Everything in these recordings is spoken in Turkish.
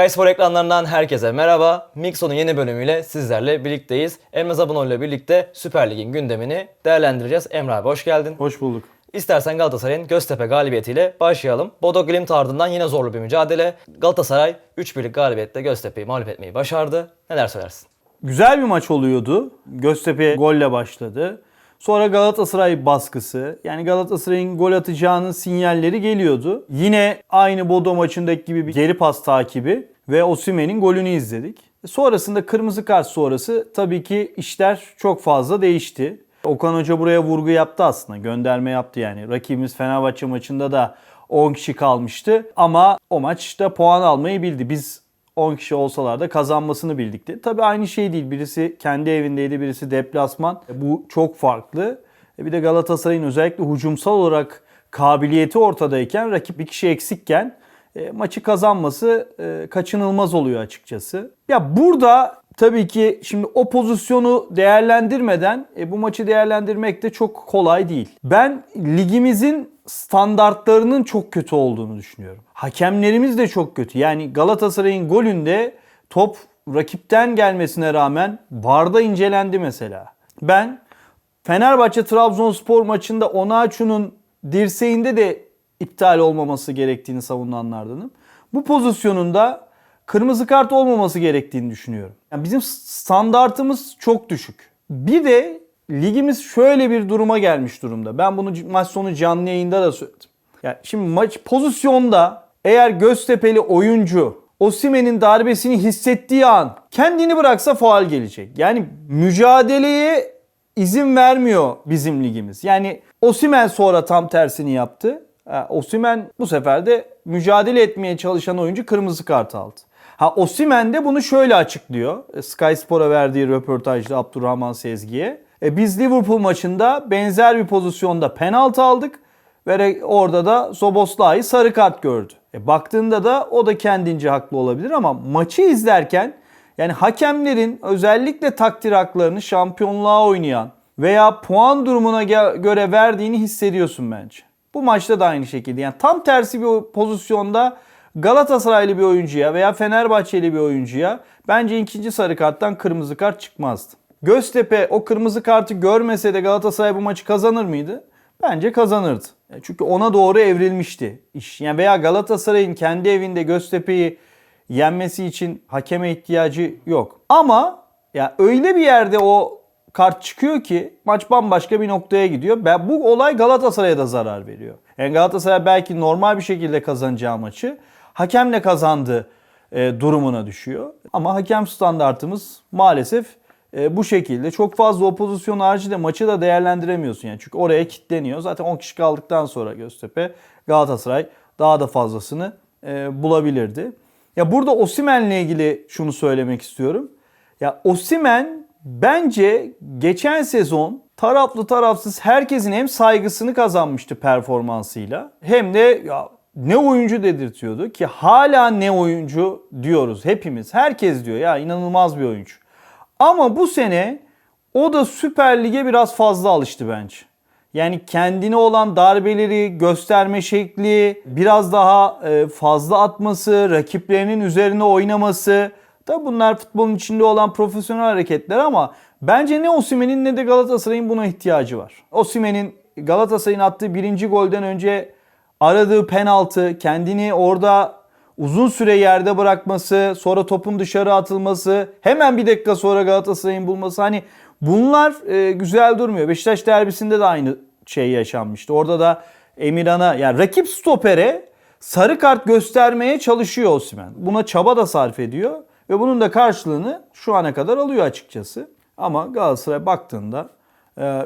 Sky Spor ekranlarından herkese merhaba. Mixon'un yeni bölümüyle sizlerle birlikteyiz. Emre Abunol ile birlikte Süper Lig'in gündemini değerlendireceğiz. Emre abi hoş geldin. Hoş bulduk. İstersen Galatasaray'ın Göztepe galibiyetiyle başlayalım. Bodo Glimt ardından yine zorlu bir mücadele. Galatasaray 3-1'lik galibiyette Göztepe'yi mağlup etmeyi başardı. Neler söylersin? Güzel bir maç oluyordu. Göztepe golle başladı. Sonra Galatasaray baskısı. Yani Galatasaray'ın gol atacağının sinyalleri geliyordu. Yine aynı Bodo maçındaki gibi bir geri pas takibi ve Osimhen'in golünü izledik. Sonrasında kırmızı kart sonrası tabii ki işler çok fazla değişti. Okan Hoca buraya vurgu yaptı aslında. Gönderme yaptı yani. Rakibimiz Fenerbahçe maçında da 10 kişi kalmıştı. Ama o maçta puan almayı bildi. Biz 10 kişi olsalar da kazanmasını bildikti. Tabii aynı şey değil. Birisi kendi evindeydi, birisi deplasman. Bu çok farklı. E Bir de Galatasaray'ın özellikle hücumsal olarak kabiliyeti ortadayken, rakip bir kişi eksikken e, maçı kazanması e, kaçınılmaz oluyor açıkçası. Ya burada tabii ki şimdi o pozisyonu değerlendirmeden e, bu maçı değerlendirmek de çok kolay değil. Ben ligimizin standartlarının çok kötü olduğunu düşünüyorum. Hakemlerimiz de çok kötü. Yani Galatasaray'ın golünde top rakipten gelmesine rağmen VAR'da incelendi mesela. Ben Fenerbahçe Trabzonspor maçında Onaçu'nun dirseğinde de iptal olmaması gerektiğini savunanlardanım. Bu pozisyonunda kırmızı kart olmaması gerektiğini düşünüyorum. Yani bizim standartımız çok düşük. Bir de ligimiz şöyle bir duruma gelmiş durumda. Ben bunu maç sonu canlı yayında da söyledim. Yani şimdi maç pozisyonda eğer Göztepe'li oyuncu Osimen'in darbesini hissettiği an kendini bıraksa faal gelecek. Yani mücadeleye izin vermiyor bizim ligimiz. Yani Osimen sonra tam tersini yaptı. Osimen bu sefer de mücadele etmeye çalışan oyuncu kırmızı kart aldı. Ha Osimen de bunu şöyle açıklıyor. e, Sky Spor'a verdiği röportajda Abdurrahman Sezgi'ye. E, biz Liverpool maçında benzer bir pozisyonda penaltı aldık ve orada da Soboslai sarı kart gördü. E, baktığında da o da kendince haklı olabilir ama maçı izlerken yani hakemlerin özellikle takdir haklarını şampiyonluğa oynayan veya puan durumuna göre verdiğini hissediyorsun bence. Bu maçta da aynı şekilde. Yani tam tersi bir pozisyonda Galatasaraylı bir oyuncuya veya Fenerbahçeli bir oyuncuya bence ikinci sarı karttan kırmızı kart çıkmazdı. Göztepe o kırmızı kartı görmese de Galatasaray bu maçı kazanır mıydı? Bence kazanırdı. E, Çünkü ona doğru evrilmişti iş. Yani veya Galatasaray'ın kendi evinde Göztepe'yi yenmesi için hakeme ihtiyacı yok. Ama ya öyle bir yerde o kart çıkıyor ki maç bambaşka bir noktaya gidiyor. Ben bu olay Galatasaray'a da zarar veriyor. Yani Galatasaray belki normal bir şekilde kazanacağı maçı hakemle kazandı e, durumuna düşüyor. Ama hakem standartımız maalesef e, bu şekilde. Çok fazla o pozisyon haricinde maçı da değerlendiremiyorsun yani. Çünkü oraya kilitleniyor. Zaten 10 kişi kaldıktan sonra Göztepe Galatasaray daha da fazlasını e, bulabilirdi. Ya burada Osimen'le ilgili şunu söylemek istiyorum. Ya Osimen bence geçen sezon taraflı tarafsız herkesin hem saygısını kazanmıştı performansıyla hem de ya ne oyuncu dedirtiyordu ki hala ne oyuncu diyoruz hepimiz. Herkes diyor ya inanılmaz bir oyuncu. Ama bu sene o da Süper Lig'e biraz fazla alıştı bence. Yani kendine olan darbeleri gösterme şekli, biraz daha e, fazla atması, rakiplerinin üzerine oynaması. Tabi bunlar futbolun içinde olan profesyonel hareketler ama bence ne Osimhen'in ne de Galatasaray'ın buna ihtiyacı var. Osimhen'in Galatasaray'ın attığı birinci golden önce aradığı penaltı, kendini orada uzun süre yerde bırakması, sonra topun dışarı atılması, hemen bir dakika sonra Galatasaray'ın bulması hani bunlar e, güzel durmuyor. Beşiktaş derbisinde de aynı şey yaşanmıştı. Orada da Emirhan'a yani rakip stopere sarı kart göstermeye çalışıyor Osimhen. Buna çaba da sarf ediyor ve bunun da karşılığını şu ana kadar alıyor açıkçası. Ama Galatasaray baktığında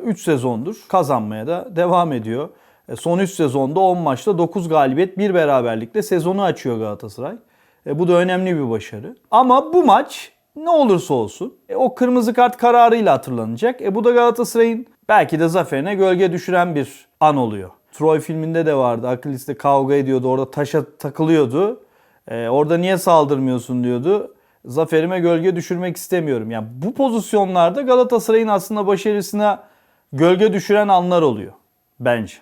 3 sezondur kazanmaya da devam ediyor. E, Son 3 sezonda 10 maçta 9 galibiyet, 1 beraberlikle sezonu açıyor Galatasaray. E, bu da önemli bir başarı. Ama bu maç ne olursa olsun e, o kırmızı kart kararıyla hatırlanacak. E, bu da Galatasaray'ın belki de zaferine gölge düşüren bir an oluyor. Troy filminde de vardı. Akilis'te kavga ediyordu. Orada taşa takılıyordu. E, orada niye saldırmıyorsun diyordu. Zaferime gölge düşürmek istemiyorum. Yani bu pozisyonlarda Galatasaray'ın aslında başarısına gölge düşüren anlar oluyor. Bence.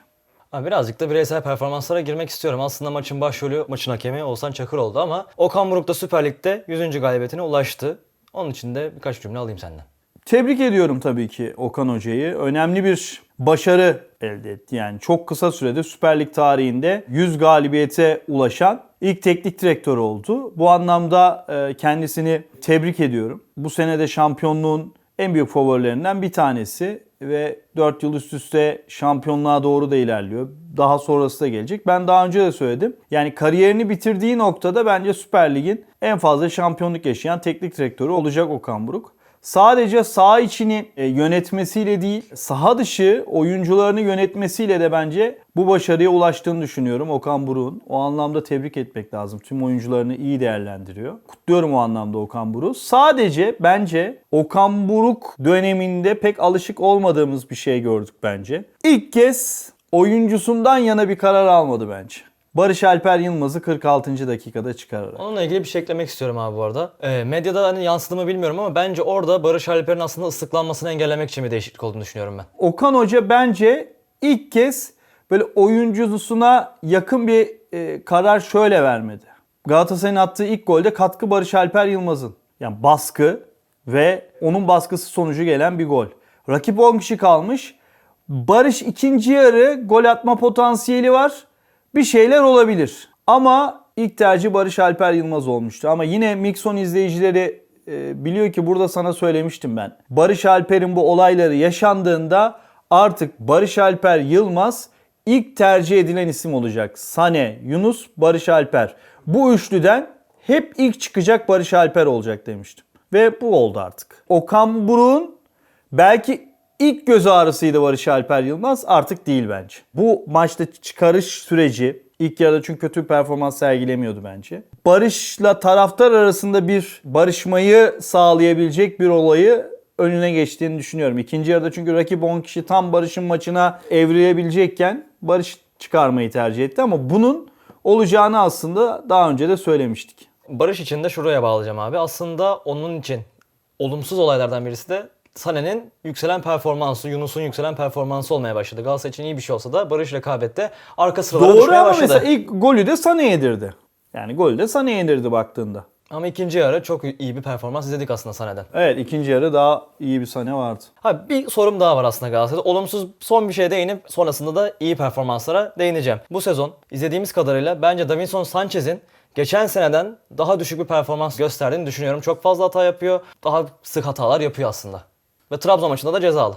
Birazcık da bireysel performanslara girmek istiyorum. Aslında maçın başrolü, maçın hakemi Oğuzhan Çakır oldu ama Okan Buruk da Süper Lig'de 100. galibiyetine ulaştı. Onun için de birkaç cümle alayım senden. Tebrik ediyorum tabii ki Okan Hoca'yı. Önemli bir başarı elde etti. Yani çok kısa sürede Süper Lig tarihinde 100 galibiyete ulaşan ilk teknik direktör oldu. Bu anlamda e, kendisini tebrik ediyorum. Bu sene de şampiyonluğun en büyük favorilerinden bir tanesi ve 4 yıl üst üste şampiyonluğa doğru da ilerliyor. Daha sonrası da gelecek. Ben daha önce de söyledim. Yani kariyerini bitirdiği noktada bence Süper Lig'in en fazla şampiyonluk yaşayan teknik direktörü olacak Okan Buruk sadece saha içini e, yönetmesiyle değil, saha dışı oyuncularını yönetmesiyle de bence bu başarıya ulaştığını düşünüyorum Okan Buruk'un. O anlamda tebrik etmek lazım. Tüm oyuncularını iyi değerlendiriyor. Kutluyorum o anlamda Okan Buruk'u. Sadece bence Okan Buruk döneminde pek alışık olmadığımız bir şey gördük bence. İlk kez oyuncusundan yana bir karar almadı bence. Barış Alper Yılmaz'ı 46. dakikada çıkararak. Onunla ilgili bir şey eklemek istiyorum abi bu arada. Ee, medyada hani yansıdı mı bilmiyorum ama bence orada Barış Alper'in aslında ıslıklanmasını engellemek için bir değişiklik olduğunu düşünüyorum ben. Okan Hoca bence ilk kez böyle oyuncusuna yakın bir e, karar şöyle vermedi. Galatasaray'ın attığı ilk golde katkı Barış Alper Yılmaz'ın. Yani baskı ve onun baskısı sonucu gelen bir gol. Rakip 10 kişi kalmış. Barış ikinci yarı gol atma potansiyeli var. Bir şeyler olabilir. Ama ilk tercih Barış Alper Yılmaz olmuştu. Ama yine Mixon izleyicileri e, biliyor ki burada sana söylemiştim ben. Barış Alper'in bu olayları yaşandığında artık Barış Alper Yılmaz ilk tercih edilen isim olacak. Sane, Yunus, Barış Alper. Bu üçlüden hep ilk çıkacak Barış Alper olacak demiştim. Ve bu oldu artık. Okan Buruk'un belki ilk göz ağrısıydı Barış Alper Yılmaz artık değil bence. Bu maçta çıkarış süreci ilk yarıda çünkü kötü bir performans sergilemiyordu bence. Barış'la taraftar arasında bir barışmayı sağlayabilecek bir olayı önüne geçtiğini düşünüyorum. İkinci yarıda çünkü rakip 10 kişi tam Barış'ın maçına evrilebilecekken Barış çıkarmayı tercih etti ama bunun olacağını aslında daha önce de söylemiştik. Barış için de şuraya bağlayacağım abi. Aslında onun için olumsuz olaylardan birisi de Sané'nin yükselen performansı, Yunus'un yükselen performansı olmaya başladı. Galatasaray için iyi bir şey olsa da Barış rekabette arka sıralara Doğru düşmeye ama başladı. mesela ilk golü de Sané yedirdi. Yani golü de Sané yedirdi baktığında. Ama ikinci yarı çok iyi bir performans izledik aslında Sané'den. Evet ikinci yarı daha iyi bir Sané vardı. Ha bir sorum daha var aslında Galatasaray'da. Olumsuz son bir şeye değinip sonrasında da iyi performanslara değineceğim. Bu sezon izlediğimiz kadarıyla bence Davinson Sanchez'in geçen seneden daha düşük bir performans gösterdiğini düşünüyorum. Çok fazla hata yapıyor. Daha sık hatalar yapıyor aslında. Ve Trabzon maçında da cezalı.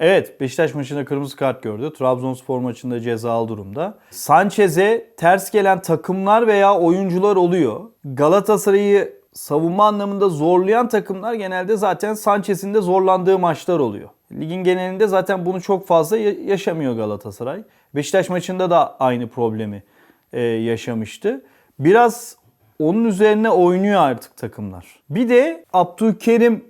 Evet Beşiktaş maçında kırmızı kart gördü. Trabzonspor maçında cezalı durumda. Sanchez'e ters gelen takımlar veya oyuncular oluyor. Galatasaray'ı savunma anlamında zorlayan takımlar genelde zaten Sanchez'in de zorlandığı maçlar oluyor. Ligin genelinde zaten bunu çok fazla ya- yaşamıyor Galatasaray. Beşiktaş maçında da aynı problemi e, yaşamıştı. Biraz onun üzerine oynuyor artık takımlar. Bir de Abdülkerim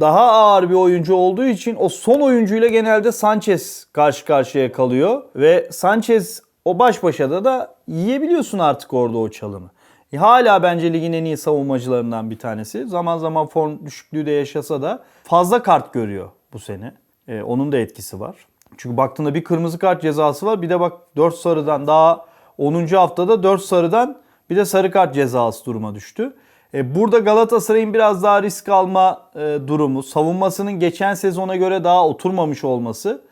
daha ağır bir oyuncu olduğu için o son oyuncuyla genelde Sanchez karşı karşıya kalıyor. Ve Sanchez o baş başa da da yiyebiliyorsun artık orada o çalımı. E, hala bence ligin en iyi savunmacılarından bir tanesi. Zaman zaman form düşüklüğü de yaşasa da fazla kart görüyor bu sene. E, onun da etkisi var. Çünkü baktığında bir kırmızı kart cezası var. Bir de bak 4 sarıdan daha 10. haftada 4 sarıdan bir de sarı kart cezası duruma düştü. E, Burada Galatasaray'ın biraz daha risk alma e, durumu, savunmasının geçen sezona göre daha oturmamış olması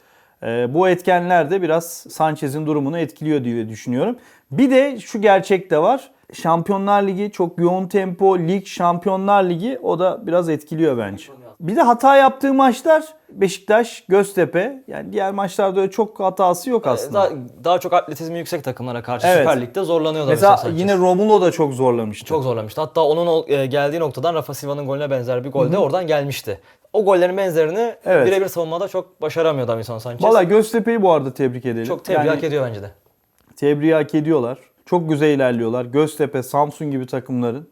e, bu etkenler de biraz Sanchez'in durumunu etkiliyor diye düşünüyorum. Bir de şu gerçek de var. Şampiyonlar Ligi çok yoğun tempo, lig, Şampiyonlar Ligi o da biraz etkiliyor bence. Bir de hata yaptığı maçlar Beşiktaş, Göztepe. Yani diğer maçlarda öyle çok hatası yok aslında. Daha, daha çok atletizmi yüksek takımlara karşı Evet. Süper Lig'de zorlanıyor Mesela Sanchez. yine Romulo da çok zorlamıştı. Çok zorlamıştı. Hatta onun e, geldiği noktadan Rafa Silva'nın golüne benzer bir gol de oradan gelmişti. O gollerin benzerini Evet. birebir savunmada çok başaramıyor Davinson Sanchez. Valla Göztepe'yi bu arada tebrik edelim. çok tebrik Yani- hak ediyor bence de. Tebriği hak ediyorlar. Çok güzel ilerliyorlar. Göztepe, Samsun gibi takımların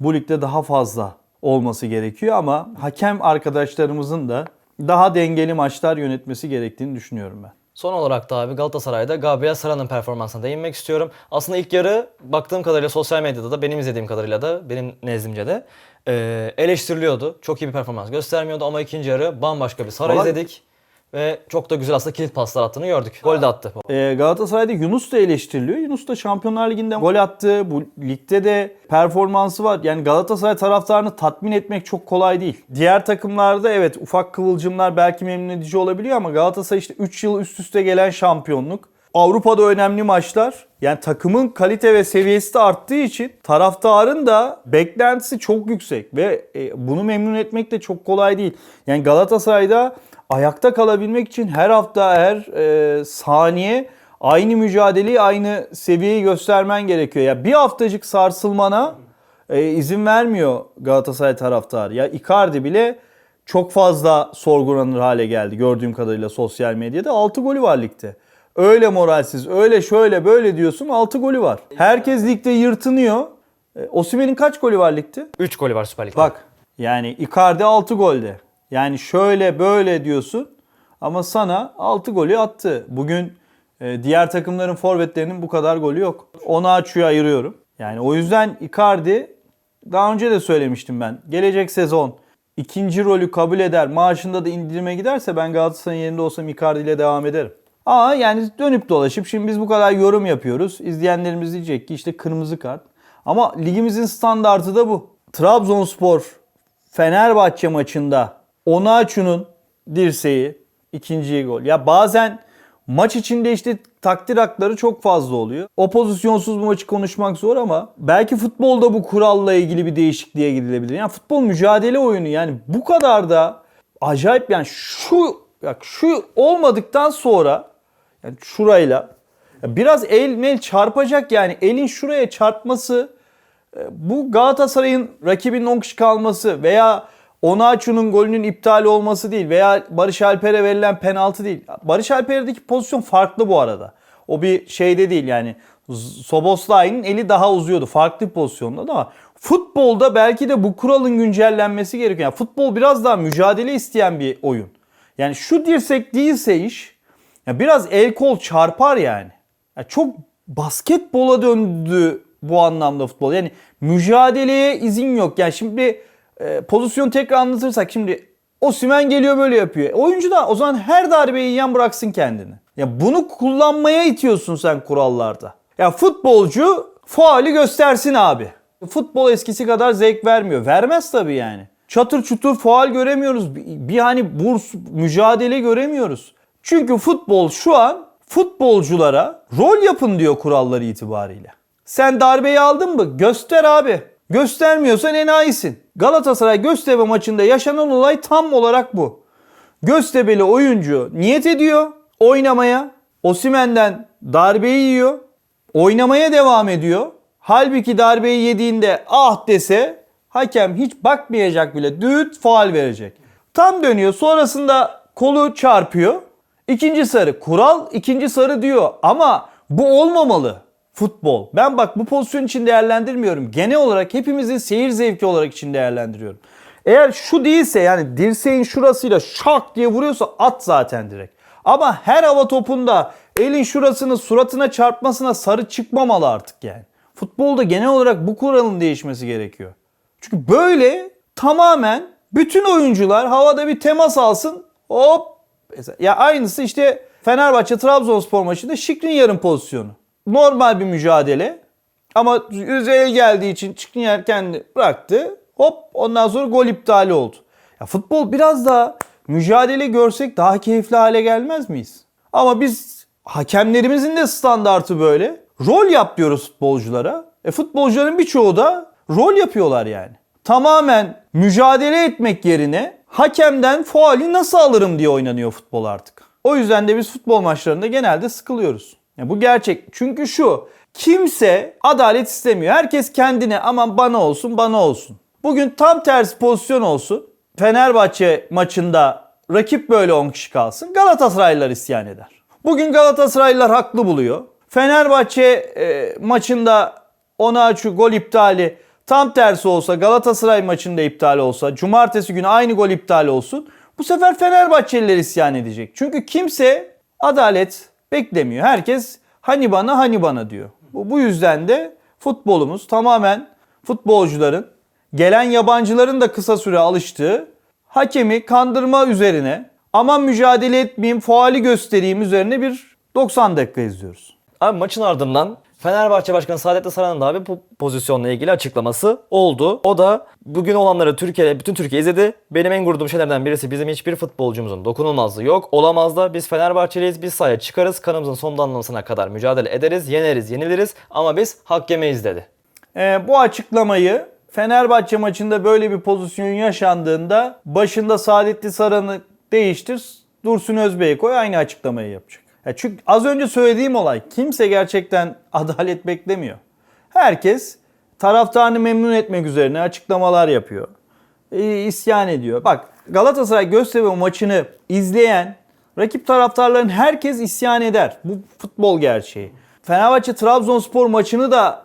bu ligde daha fazla olması gerekiyor ama hakem arkadaşlarımızın da daha dengeli maçlar yönetmesi gerektiğini düşünüyorum ben. Son olarak da abi Galatasaray'da Gabriel Sara'nın performansına değinmek istiyorum. Aslında ilk yarı baktığım kadarıyla sosyal medyada da benim izlediğim kadarıyla da benim nezdimce de e, eleştiriliyordu. Çok iyi bir performans göstermiyordu ama ikinci yarı bambaşka bir Sara izledik. Ve çok da güzel aslında kilit paslar attığını gördük. Gol de attı. Ee, Galatasaray'da Yunus da eleştiriliyor. Yunus da Şampiyonlar Ligi'nde gol attı. Bu ligde de performansı var. Yani Galatasaray taraftarını tatmin etmek çok kolay değil. Diğer takımlarda evet ufak kıvılcımlar belki memnun edici olabiliyor ama Galatasaray işte 3 yıl üst üste gelen şampiyonluk. Avrupa'da önemli maçlar. Yani takımın kalite ve seviyesi de arttığı için taraftarın da beklentisi çok yüksek ve e, bunu memnun etmek de çok kolay değil. Yani Galatasaray'da ayakta kalabilmek için her hafta her e, saniye aynı mücadeleyi aynı seviyeyi göstermen gerekiyor. Ya bir haftacık sarsılmana e, izin vermiyor Galatasaray taraftarı. Ya Icardi bile çok fazla sorgulanır hale geldi gördüğüm kadarıyla sosyal medyada. 6 golü var ligde. Öyle moralsiz, öyle şöyle böyle diyorsun 6 golü var. Herkes ligde yırtınıyor. E, Osimhen'in kaç golü var ligde? 3 golü var Süper Lig'de. Bak yani Icardi 6 golde. Yani şöyle böyle diyorsun ama sana 6 golü attı. Bugün e, diğer takımların forvetlerinin bu kadar golü yok. Onu açıya ayırıyorum. Yani o yüzden Icardi daha önce de söylemiştim ben. Gelecek sezon ikinci rolü kabul eder, maaşında da indirime giderse ben Galatasaray'ın yerinde olsam Icardi ile devam ederim. Ama yani dönüp dolaşıp şimdi biz bu kadar yorum yapıyoruz. İzleyenlerimiz diyecek ki işte kırmızı kart. Ama ligimizin standartı da bu. Trabzonspor Fenerbahçe maçında Onaçu'nun dirseği ikinci gol. Ya bazen maç içinde işte takdir hakları çok fazla oluyor. O pozisyonsuz bu maçı konuşmak zor ama belki futbolda bu kuralla ilgili bir değişikliğe gidilebilir. Yani futbol mücadele oyunu yani bu kadar da acayip yani şu bak şu olmadıktan sonra yani şurayla ya biraz el mel çarpacak yani elin şuraya çarpması e, bu Galatasaray'ın rakibinin 10 kişi kalması veya Onaçu'nun golünün iptal olması değil veya Barış Alper'e verilen penaltı değil. Barış Alper'deki pozisyon farklı bu arada. O bir şeyde değil yani Soboslai'nin eli daha uzuyordu. Farklı bir pozisyonda ama futbolda belki de bu kuralın güncellenmesi gerekiyor. Yani futbol biraz daha mücadele isteyen bir oyun. Yani şu dirsek değilse iş ya biraz el kol çarpar yani. Ya çok basketbola döndü bu anlamda futbol. Yani mücadeleye izin yok. Yani şimdi e, pozisyon tekrar anlatırsak şimdi Osimhen geliyor böyle yapıyor. Oyuncu da o zaman her darbeyi yiyen bıraksın kendini. Ya bunu kullanmaya itiyorsun sen kurallarda. Ya futbolcu faali göstersin abi. Futbol eskisi kadar zevk vermiyor. Vermez tabii yani. Çatır çutur faal göremiyoruz. Bir hani burs mücadele göremiyoruz. Çünkü futbol şu an futbolculara rol yapın diyor kuralları itibariyle. Sen darbeyi aldın mı? Göster abi. Göstermiyorsan enayisin. Galatasaray Göztepe maçında yaşanan olay tam olarak bu. Göztepe'li oyuncu niyet ediyor oynamaya. Osimen'den darbeyi yiyor. Oynamaya devam ediyor. Halbuki darbeyi yediğinde ah dese hakem hiç bakmayacak bile düt faal verecek. Tam dönüyor sonrasında kolu çarpıyor. İkinci sarı. Kural ikinci sarı diyor ama bu olmamalı futbol. Ben bak bu pozisyon için değerlendirmiyorum. Genel olarak hepimizin seyir zevki olarak için değerlendiriyorum. Eğer şu değilse yani dirseğin şurasıyla şak diye vuruyorsa at zaten direkt. Ama her hava topunda elin şurasını suratına çarpmasına sarı çıkmamalı artık yani. Futbolda genel olarak bu kuralın değişmesi gerekiyor. Çünkü böyle tamamen bütün oyuncular havada bir temas alsın hop. Ya aynısı işte Fenerbahçe Trabzonspor maçında Şikrin yarım pozisyonu normal bir mücadele. Ama yüzeye geldiği için Skriniar kendi bıraktı. Hop ondan sonra gol iptali oldu. Ya futbol biraz daha mücadele görsek daha keyifli hale gelmez miyiz? Ama biz hakemlerimizin de standartı böyle. Rol yap diyoruz futbolculara. E futbolcuların birçoğu da rol yapıyorlar yani. Tamamen mücadele etmek yerine hakemden faali nasıl alırım diye oynanıyor futbol artık. O yüzden de biz futbol maçlarında genelde sıkılıyoruz. Ya bu gerçek. Çünkü şu kimse adalet istemiyor. Herkes kendine aman bana olsun bana olsun. Bugün tam tersi pozisyon olsun. Fenerbahçe maçında rakip böyle 10 kişi kalsın. Galatasaraylılar isyan eder. Bugün Galatasaraylılar haklı buluyor. Fenerbahçe e, maçında Onaçu gol iptali tam tersi olsa Galatasaray maçında iptal olsa cumartesi günü aynı gol iptal olsun. Bu sefer Fenerbahçeliler isyan edecek. Çünkü kimse adalet beklemiyor. Herkes hani bana hani bana diyor. Bu, bu yüzden de futbolumuz tamamen futbolcuların gelen yabancıların da kısa süre alıştığı hakemi kandırma üzerine Aman mücadele etmeyeyim, faali göstereyim üzerine bir 90 dakika izliyoruz. Abi maçın ardından Fenerbahçe Başkanı Saadettin Saran'ın da abi bu pozisyonla ilgili açıklaması oldu. O da bugün olanları Türkiye, bütün Türkiye izledi. Benim en gururduğum şeylerden birisi bizim hiçbir futbolcumuzun dokunulmazlığı yok. Olamaz da biz Fenerbahçeliyiz. Biz sahaya çıkarız. Kanımızın son damlasına kadar mücadele ederiz. Yeneriz, yeniliriz. Ama biz hak yemeyiz dedi. Ee, bu açıklamayı Fenerbahçe maçında böyle bir pozisyon yaşandığında başında Saadettin Saran'ı değiştir, Dursun Özbey'e koy aynı açıklamayı yapacak. Ya çünkü az önce söylediğim olay kimse gerçekten adalet beklemiyor. Herkes taraftarını memnun etmek üzerine açıklamalar yapıyor. E, isyan ediyor. Bak Galatasaray Göztepe maçını izleyen rakip taraftarların herkes isyan eder. Bu futbol gerçeği. Fenerbahçe Trabzonspor maçını da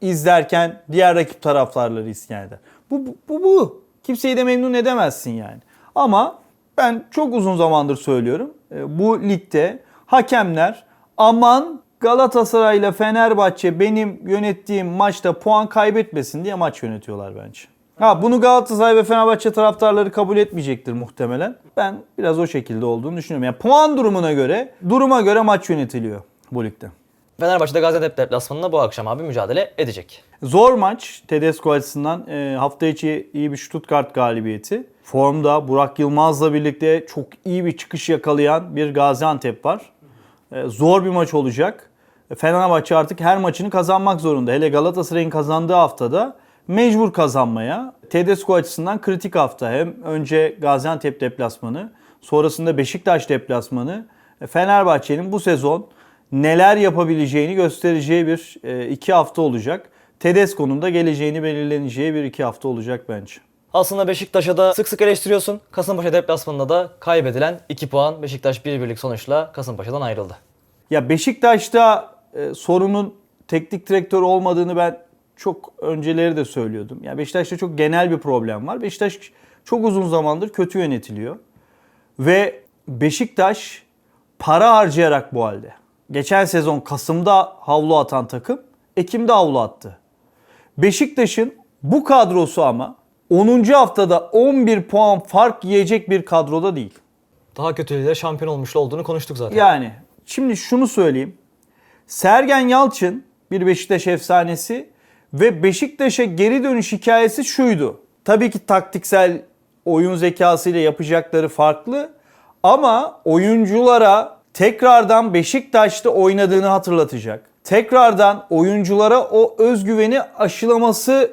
izlerken diğer rakip taraftarları isyan eder. Bu, bu, bu, bu. Kimseyi de memnun edemezsin yani. Ama ben çok uzun zamandır söylüyorum. e, Bu ligde hakemler aman Galatasaray ile Fenerbahçe benim yönettiğim maçta puan kaybetmesin diye maç yönetiyorlar bence. Ha bunu Galatasaray ve Fenerbahçe taraftarları kabul etmeyecektir muhtemelen. Ben biraz o şekilde olduğunu düşünüyorum. Yani puan durumuna göre, duruma göre maç yönetiliyor bu ligde. Fenerbahçe'de Gaziantep deplasmanında bu akşam abi mücadele edecek. Zor maç Tedesco açısından. E, hafta içi iyi bir Stuttgart galibiyeti. Formda Burak Yılmaz'la birlikte çok iyi bir çıkış yakalayan bir Gaziantep var. E, zor bir maç olacak. E, Fenerbahçe artık her maçını kazanmak zorunda. Hele Galatasaray'ın kazandığı haftada mecbur kazanmaya. Tedesco açısından kritik hafta. Hem önce Gaziantep deplasmanı, sonrasında Beşiktaş deplasmanı. E, Fenerbahçe'nin bu sezon neler yapabileceğini göstereceği bir iki hafta olacak. Tedesco'nun da geleceğini belirleneceği bir iki hafta olacak bence. Aslında Beşiktaş'a da sık sık eleştiriyorsun. Kasımpaşa deplasmanında da kaybedilen 2 puan. Beşiktaş 1-1'lik sonuçla Kasımpaşa'dan ayrıldı. Ya Beşiktaş'ta e, sorunun teknik direktör olmadığını ben çok önceleri de söylüyordum. Ya Beşiktaş'ta çok genel bir problem var. Beşiktaş çok uzun zamandır kötü yönetiliyor. Ve Beşiktaş para harcayarak bu halde. Geçen sezon Kasım'da havlu atan takım Ekim'de havlu attı. Beşiktaş'ın bu kadrosu ama 10. haftada 11 puan fark yiyecek bir kadroda değil. Daha kötülüğüyle şampiyon olmuş olduğunu konuştuk zaten. Yani şimdi şunu söyleyeyim. Sergen Yalçın bir Beşiktaş efsanesi ve Beşiktaş'a geri dönüş hikayesi şuydu. Tabii ki taktiksel oyun zekasıyla yapacakları farklı ama oyunculara tekrardan Beşiktaş'ta oynadığını hatırlatacak. Tekrardan oyunculara o özgüveni aşılaması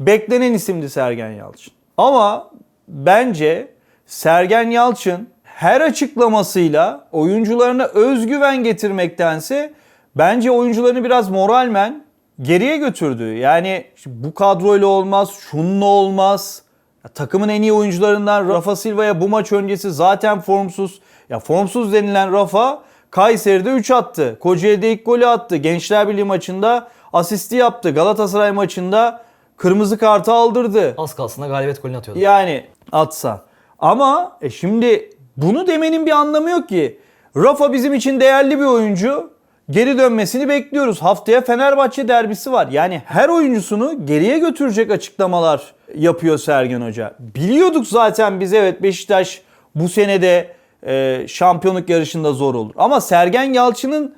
beklenen isimdi Sergen Yalçın. Ama bence Sergen Yalçın her açıklamasıyla oyuncularına özgüven getirmektense bence oyuncularını biraz moralmen geriye götürdü. Yani işte bu kadroyla olmaz, şununla olmaz. Ya takımın en iyi oyuncularından Rafa Silva'ya bu maç öncesi zaten formsuz. Ya formsuz denilen Rafa Kayseri'de 3 attı. Kocaeli'de ilk golü attı. Gençler Birliği maçında asisti yaptı. Galatasaray maçında kırmızı kartı aldırdı. Az kalsın da galibiyet golünü atıyordu. Yani atsa. Ama e şimdi bunu demenin bir anlamı yok ki. Rafa bizim için değerli bir oyuncu. Geri dönmesini bekliyoruz. Haftaya Fenerbahçe derbisi var. Yani her oyuncusunu geriye götürecek açıklamalar yapıyor Sergen Hoca. Biliyorduk zaten biz evet Beşiktaş bu senede e, şampiyonluk yarışında zor olur. Ama Sergen Yalçın'ın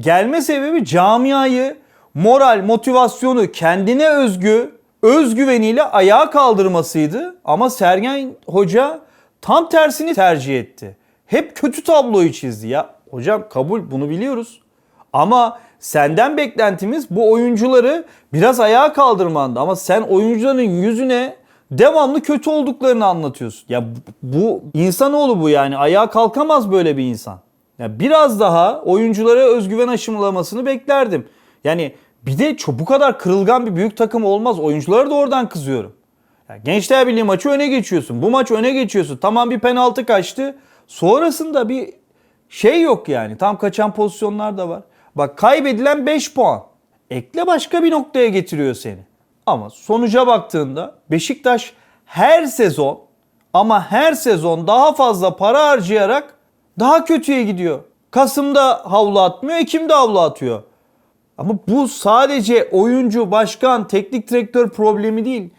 gelme sebebi camiayı, moral, motivasyonu, kendine özgü, özgüveniyle ayağa kaldırmasıydı. Ama Sergen Hoca tam tersini tercih etti. Hep kötü tabloyu çizdi ya. Hocam kabul bunu biliyoruz. Ama senden beklentimiz bu oyuncuları biraz ayağa kaldırmandı. Ama sen oyuncuların yüzüne devamlı kötü olduklarını anlatıyorsun. Ya bu, insanoğlu bu yani. Ayağa kalkamaz böyle bir insan. Ya biraz daha oyunculara özgüven aşılamasını beklerdim. Yani bir de çok, bu kadar kırılgan bir büyük takım olmaz. Oyunculara da oradan kızıyorum. Gençler Birliği maçı öne geçiyorsun. Bu maç öne geçiyorsun. Tamam bir penaltı kaçtı. Sonrasında bir şey yok yani. Tam kaçan pozisyonlar da var. Bak kaybedilen 5 puan. Ekle başka bir noktaya getiriyor seni. Ama sonuca baktığında Beşiktaş her sezon ama her sezon daha fazla para harcayarak daha kötüye gidiyor. Kasım'da havlu atmıyor, Ekim'de havlu atıyor. Ama bu sadece oyuncu, başkan, teknik direktör problemi değil.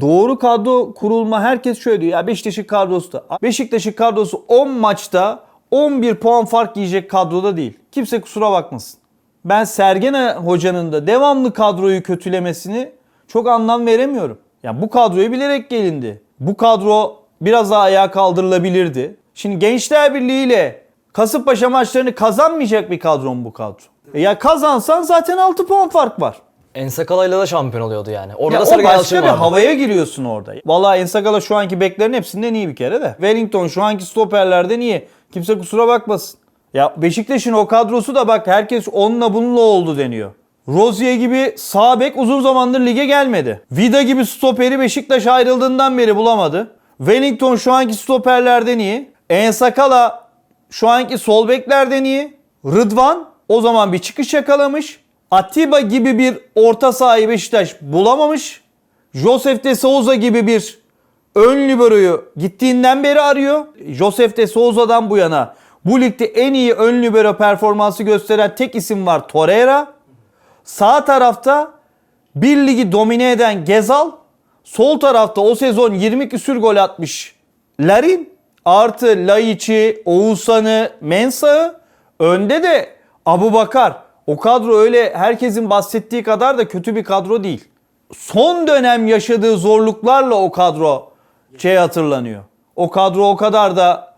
Doğru kadro kurulma herkes şöyle diyor. Ya Beşiktaş'ın kadrosu da. Beşiktaş'ın kadrosu 10 maçta 11 puan fark yiyecek kadroda değil. Kimse kusura bakmasın. Ben Sergen Hoca'nın da devamlı kadroyu kötülemesini çok anlam veremiyorum. Ya bu kadroyu bilerek gelindi. Bu kadro biraz daha ayağa kaldırılabilirdi. Şimdi Gençler Birliği ile Kasımpaşa maçlarını kazanmayacak bir kadro mu bu kadro? E ya kazansan zaten 6 puan fark var. Ensakala'yla da şampiyon oluyordu yani. Orada Ya da o Sergen başka bir vardı. havaya giriyorsun orada. Vallahi Ensakala şu anki beklerin hepsinden iyi bir kere de. Wellington şu anki stoperlerden iyi. Kimse kusura bakmasın. Ya Beşiktaş'ın o kadrosu da bak herkes onunla bununla oldu deniyor. Rozier gibi sağ bek uzun zamandır lige gelmedi. Vida gibi stoperi Beşiktaş ayrıldığından beri bulamadı. Wellington şu anki stoperlerden iyi. Ensakala şu anki sol beklerden iyi. Rıdvan o zaman bir çıkış yakalamış. Atiba gibi bir orta sahayı Beşiktaş bulamamış. Josef de Souza gibi bir ön liberoyu gittiğinden beri arıyor. Josef de Souza'dan bu yana bu ligde en iyi ön libero performansı gösteren tek isim var Torreira. Sağ tarafta bir ligi domine eden Gezal. Sol tarafta o sezon 20 küsür gol atmış Larin. Artı Laiç'i, Oğuzhan'ı, Mensah'ı. Önde de Abu Bakar. O kadro öyle herkesin bahsettiği kadar da kötü bir kadro değil. Son dönem yaşadığı zorluklarla o kadro şey hatırlanıyor. O kadro o kadar da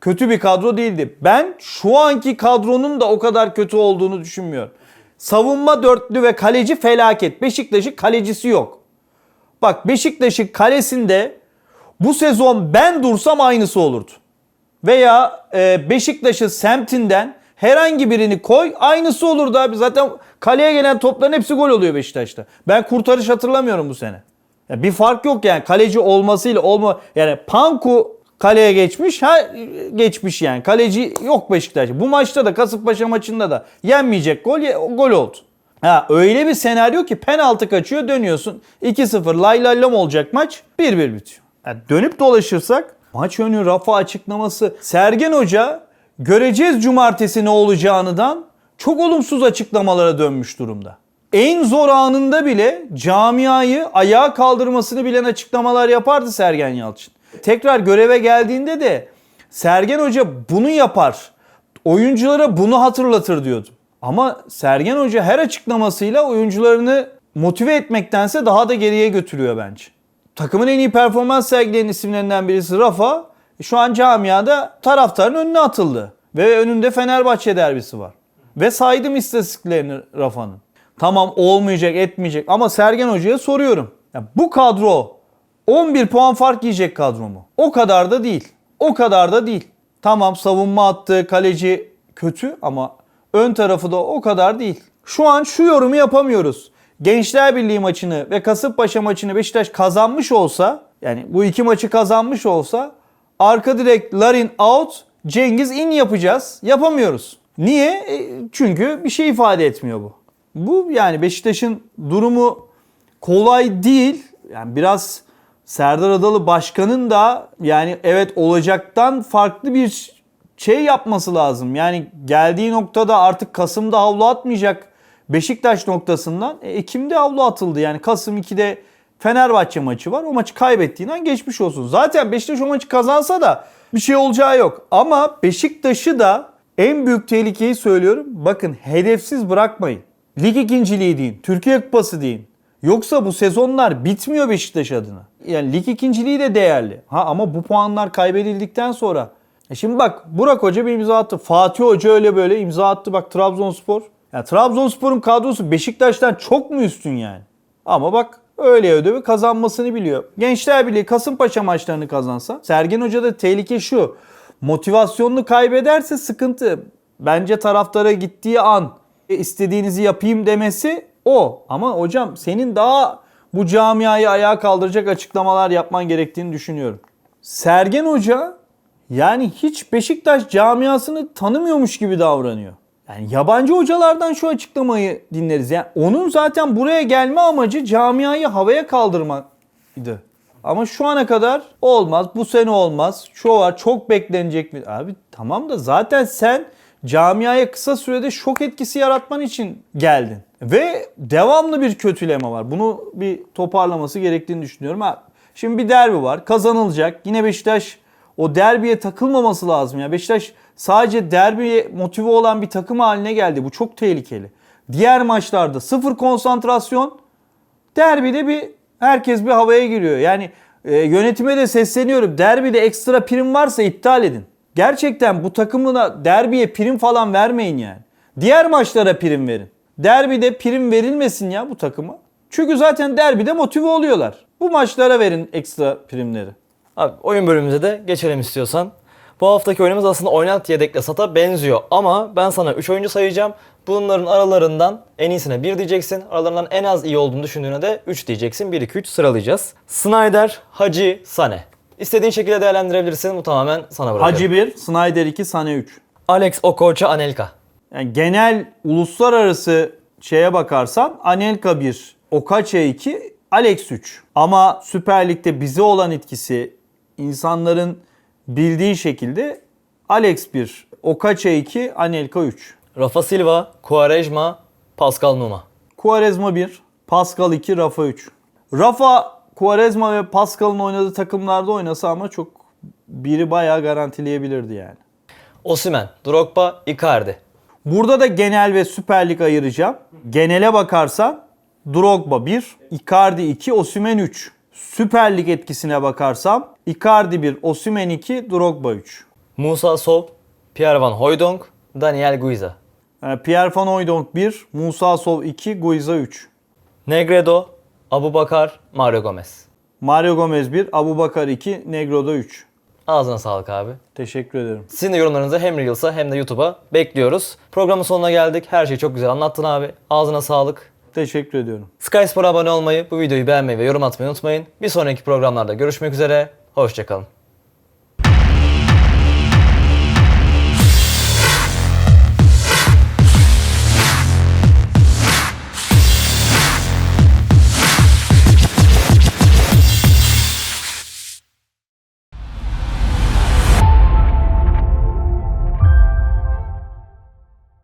kötü bir kadro değildi. Ben şu anki kadronun da o kadar kötü olduğunu düşünmüyorum. Savunma dörtlü ve kaleci felaket. Beşiktaş'ın kalecisi yok. Bak Beşiktaş'ın kalesinde bu sezon ben dursam aynısı olurdu. Veya e, Beşiktaş'ın semtinden herhangi birini koy aynısı olurdu abi. Zaten kaleye gelen topların hepsi gol oluyor Beşiktaş'ta. Ben kurtarış hatırlamıyorum bu sene. Ya bir fark yok yani kaleci olmasıyla olma yani Panku kaleye geçmiş ha geçmiş yani. Kaleci yok Beşiktaş'ta. Bu maçta da Kasımpaşa maçında da yenmeyecek gol gol oldu. Ha öyle bir senaryo ki penaltı kaçıyor dönüyorsun 2-0 lay lay lam olacak maç 1-1 bitiyor. Ya dönüp dolaşırsak maç önü rafa açıklaması Sergen Hoca göreceğiz cumartesi ne olacağınıdan çok olumsuz açıklamalara dönmüş durumda. En zor anında bile camiayı ayağa kaldırmasını bilen açıklamalar yapardı Sergen Yalçın. Tekrar göreve geldiğinde de Sergen Hoca bunu yapar. Oyunculara bunu hatırlatır diyordum. Ama Sergen Hoca her açıklamasıyla oyuncularını motive etmektense daha da geriye götürüyor bence. Takımın en iyi performans sergileyen isimlerinden birisi Rafa. Şu an camiada taraftarın önüne atıldı. Ve önünde Fenerbahçe derbisi var. Ve saydım istatistiklerini Rafa'nın. Tamam olmayacak etmeyecek ama Sergen Hoca'ya soruyorum. Ya bu kadro 11 puan fark yiyecek kadro mu? O kadar da değil. O kadar da değil. Tamam savunma attı, kaleci kötü ama ön tarafı da o kadar değil. Şu an şu yorumu yapamıyoruz. Gençler Birliği maçını ve Kasımpaşa maçını Beşiktaş kazanmış olsa, yani bu iki maçı kazanmış olsa arka direkt Larin out, Cengiz in yapacağız. Yapamıyoruz. Niye? E, çünkü bir şey ifade etmiyor bu. Bu yani Beşiktaş'ın durumu kolay değil. Yani biraz Serdar Adalı başkanın da yani evet olacaktan farklı bir şey yapması lazım. Yani geldiği noktada artık Kasım'da havlu atmayacak Beşiktaş noktasından e, Ekim'de havlu atıldı. Yani Kasım 2'de Fenerbahçe maçı var. O maçı kaybettiğinden geçmiş olsun. Zaten Beşiktaş o maçı kazansa da bir şey olacağı yok. Ama Beşiktaş'ı da en büyük tehlikeyi söylüyorum. Bakın hedefsiz bırakmayın. Lig ikinciliği deyin. Türkiye Kupası deyin. Yoksa bu sezonlar bitmiyor Beşiktaş adına. Yani lig ikinciliği de değerli. Ha ama bu puanlar kaybedildikten sonra. E şimdi bak Burak Hoca bir imza attı. Fatih Hoca öyle böyle imza attı. Bak Trabzonspor. Ya Trabzonspor'un kadrosu Beşiktaş'tan çok mu üstün yani? Ama bak öyle ödevi kazanmasını biliyor. Gençler Birliği Kasımpaşa maçlarını kazansa. Sergen Hoca'da tehlike şu. Motivasyonunu kaybederse sıkıntı. Bence taraftara gittiği an "E, istediğinizi yapayım demesi o. Ama hocam senin daha bu camiayı ayağa kaldıracak açıklamalar yapman gerektiğini düşünüyorum. Sergen Hoca yani hiç Beşiktaş camiasını tanımıyormuş gibi davranıyor. Yani yabancı hocalardan şu açıklamayı dinleriz. Yani onun zaten buraya gelme amacı camiayı havaya kaldırmaktı. Ama şu ana kadar olmaz. Bu sene olmaz. Şu var çok beklenecek mi? Abi tamam da zaten sen camiaya kısa sürede şok etkisi yaratman için geldin. Ve devamlı bir kötüleme var. Bunu bir toparlaması gerektiğini düşünüyorum. Ha, şimdi bir derbi var. Kazanılacak. Yine Beşiktaş o derbiye takılmaması lazım ya. Beşiktaş sadece derbiye motive olan bir takım haline geldi. Bu çok tehlikeli. Diğer maçlarda sıfır konsantrasyon. Derbide bir herkes bir havaya giriyor. Yani e, yönetime de sesleniyorum. Derbide ekstra prim varsa iptal edin. Gerçekten bu takımına derbiye prim falan vermeyin yani. Diğer maçlara prim verin. Derbide prim verilmesin ya bu takıma. Çünkü zaten derbide motive oluyorlar. Bu maçlara verin ekstra primleri. Abi oyun bölümümüze de geçelim istiyorsan. Bu haftaki oyunumuz aslında oynat yedekle sata benziyor ama ben sana 3 oyuncu sayacağım. Bunların aralarından en iyisine 1 diyeceksin. Aralarından en az iyi olduğunu düşündüğüne de 3 diyeceksin. 1 2 3 sıralayacağız. Snyder, Hacı, Sane. İstediğin şekilde değerlendirebilirsin. Bu tamamen sana bırakıyorum. Hacı 1, Snyder 2, Sane 3. Alex Okocha, Anelka. Yani genel uluslararası şeye bakarsan Anelka 1, Okaça 2, Alex 3. Ama Süper Lig'de bize olan etkisi insanların bildiği şekilde Alex 1, Okaça 2, Anelka 3. Rafa Silva, Quaresma, Pascal Numa. Quaresma 1, Pascal 2, Rafa 3. Rafa, Quaresma ve Pascal'ın oynadığı takımlarda oynasa ama çok biri bayağı garantileyebilirdi yani. Osimhen, Drogba, Icardi. Burada da genel ve Süper Lig ayıracağım. Genele bakarsan Drogba 1, Icardi 2, Osimhen 3. Süper Lig etkisine bakarsam Icardi 1, Osimhen 2, Drogba 3. Musa Sow, Pierre Van Hooijdonk, Daniel Guiza. Yani Pierre Van Hooijdonk 1, Musa Sov 2, Guiza 3. Negredo, Abubakar, Mario Gomez. Mario Gomez 1, Abubakar 2, Negro'da 3. Ağzına sağlık abi. Teşekkür ederim. Sizin de yorumlarınızı hem Reels'a hem de YouTube'a bekliyoruz. Programın sonuna geldik. Her şeyi çok güzel anlattın abi. Ağzına sağlık. Teşekkür ediyorum. Sky Spor'a abone olmayı, bu videoyu beğenmeyi ve yorum atmayı unutmayın. Bir sonraki programlarda görüşmek üzere. Hoşçakalın.